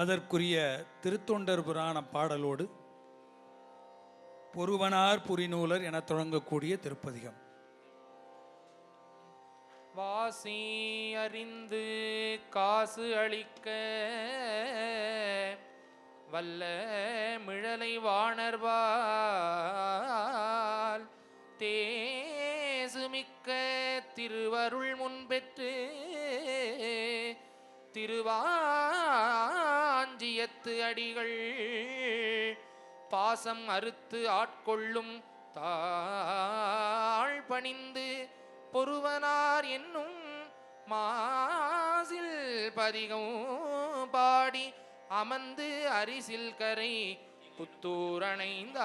அதற்குரிய திருத்தொண்டர் புராண பாடலோடு பொருவனார் புரிநூலர் என தொடங்கக்கூடிய திருப்பதிகம். வாசி அறிந்து காசு அளிக்க வல்ல மிழலை வாணர்வால் தேசுமிக்க திருவருள் முன்பெற்று திருவாஞ்சியத்து அடிகள். பாசம் அறுத்து ஆட்கொள்ளும் தாழ் பணிந்து பொறுவனார் என்னும் மாசில் பதிகம் பாடி அமர்ந்து அரிசில் கரை புத்தூரணைந்தார்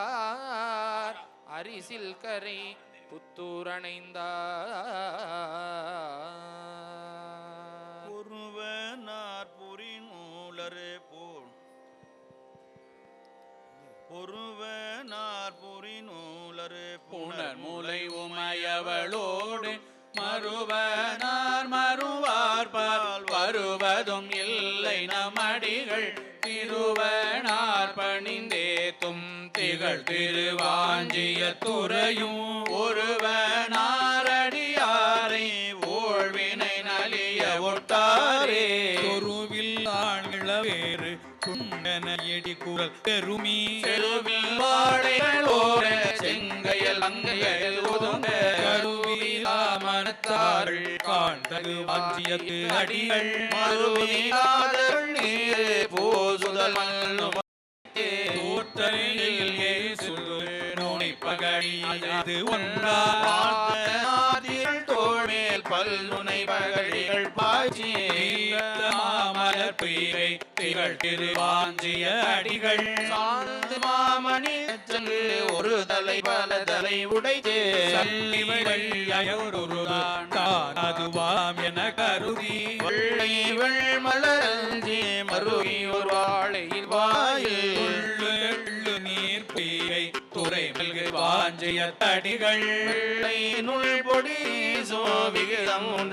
அரிசில் கரை புத்தூரணைந்தார் பொருவனார் புரிநூலரே புனர் முலை உமையவளோடு மறுவனார் மறுவார் பால் வருவதும் இல்லை நமடிகள். திருவனார் பணிந்தேத்தும் திகழ் திருவாஞ்சிய துறையும் ஒருவனாரடியாரை ஓழ்வினை நலிய ஒட்டாரே. சுண்டன எடி குரல் பெருமி. செருவில் வாழைகளோர செங்கையல் அங்கையல் ஒதுங்க. கருவிலா மனத்தார்கள் காண்தகு வாஞ்சியத்து அடிகள். மறுவிலாதல் நீர் போசுதல் மல்லும் ஏசுது நோனை ஒன்றா. தோள்மேல் பகழிகள் பாய்ச்சி மாமலர் பெய்கை திகழ் திருவாஞ்சிய அடிகள். சாந்து மாமணி சங்கு ஒரு தலை பல தலை உடைத்து அதுவாம் என கருதி. வெள்ளை வெள்மலரஞ்சி மருவி ஒரு வாழையில் வாயில் மெல்கு வாஞ்சிய தடிகள். வெள்ளை நுள் பொடி சோவிகிதம்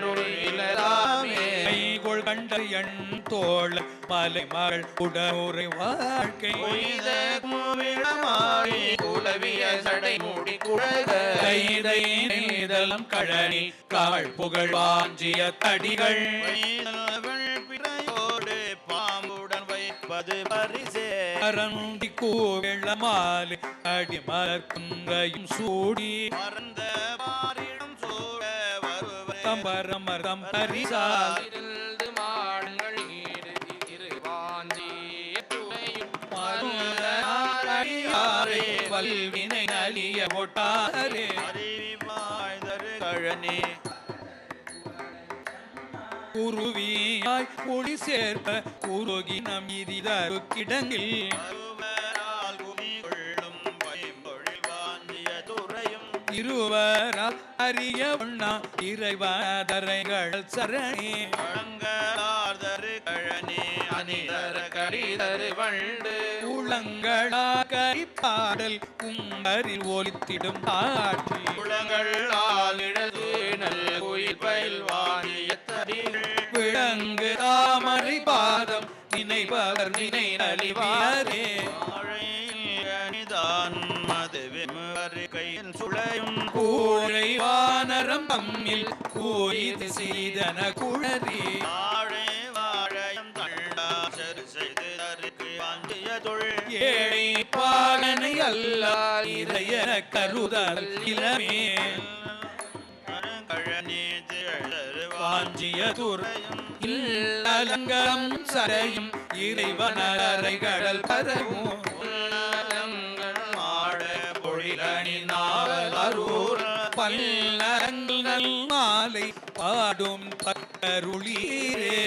கைகொள் கண்ட எண் தோள் மலை மகள் உடவுரை வாழ்க்கை. குலவிய சடை மூடி குழக. கைதை நெய்தலம் கழனி காள் புகழ் வாஞ்சிய தடிகள். பாம்புடன் வைப்பது பரிசே. மறந்தி கூவெள்ள மாலை அடிமலர் குங்கையும் சூடி மறந்த மாறிடும் சூழ வருவ தம்பரமரம் பரிசால் இருந்து மாடங்கள் ஈடு திருவாஞ்சிய துறையும் அடியாரே வல்வினை நலிய ஒட்டாரே அறிவிவாய்தரு கழனி குருவியாய் ஒளி சேர்ப்ப குருகி நம் இதிதரு கிடங்கில் இருவரால் அறிய ஒண்ணா இறைவாதரைகள் சரணே. வழங்கலார்தரு கழனி அணிதர கடிதரு வண்டு. உளங்களா கரிப்பாடல் உங்கரில் ஒலித்திடும் பாட்டி குளங்கள் ஆளிழது நல் குயில் பயில் வாங்கிய தடிகள். விளங்கு தாமரை பாதம் நினைப்பவர் நினை நலிவாரே கையின் சுளையும் கூழை வானரம் தம்மில் கூயிது செய்தன குழறி. வாழை வாழையம் தண்டா சரி செய்து அருக்கு வாஞ்சிய தொழில் ஏழை பாகனை அல்லால் இறையன கருதல் இளமே. வாஞ்சிய துறை இல்லலங்கம் சரையும் இறைவனரை கடல் பரவும் மாட பொழிலணி நாவலரூர் பல்லங்கள் மாலை பாடும் பக்கருளீரே